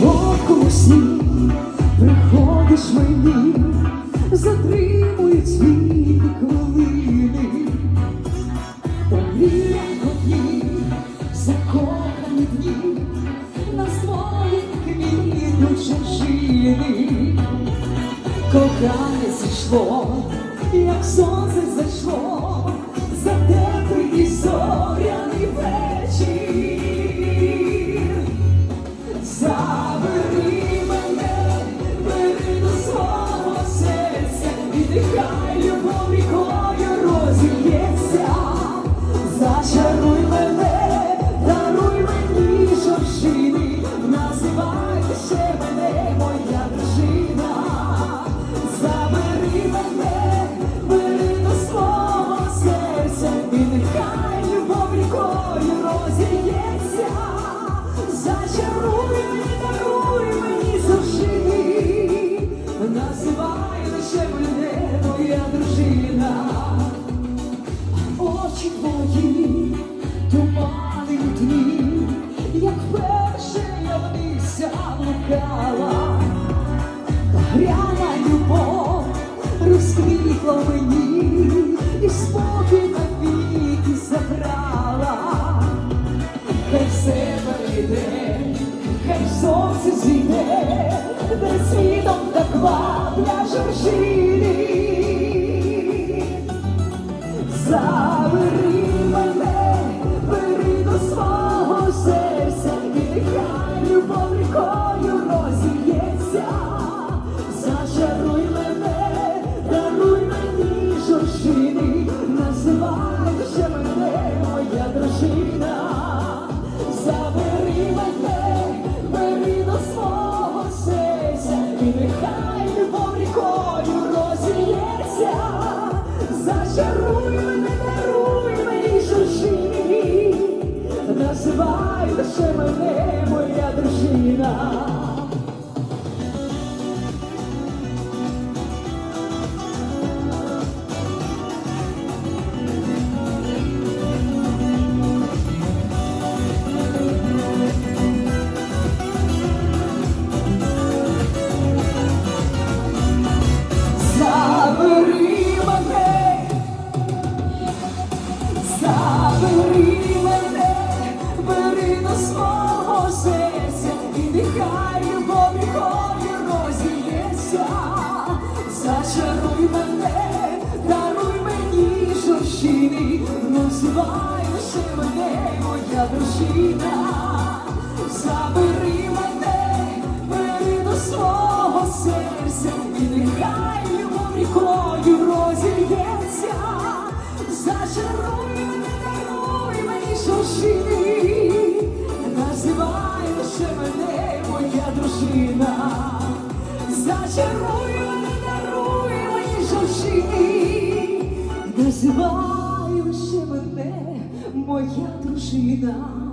солодкому сні приходиш мені, затримують світ хвилини, Повіря одні, закохані дні, на своїх квітних чужини, кохання зійшло, як сонце зайшло, за тебе і зорі. Нехай любов рікою розіб'ється, Зачаруй мене, заблукала. Гряна любов розквітла в мені і спокій навіки забрала. Хай все перейде, хай сонце зійде, де світом так вабля жоржини. І нехай любов рікою розільється. Зачаруй мене, даруй мені жужі, називай лише мене моя дружина. Свого серця, і нехай любов рікою розілється. Зачаруй мене, даруй мені жовчини, називай лише мене моя дружина. Забери мене, бери до свого серця, і нехай любов рікою розільється. Зачаруй мене, даруй мені жовчини, дружина. Зачаруй мене, даруй мені жовчини, називай лише мене моя дружина.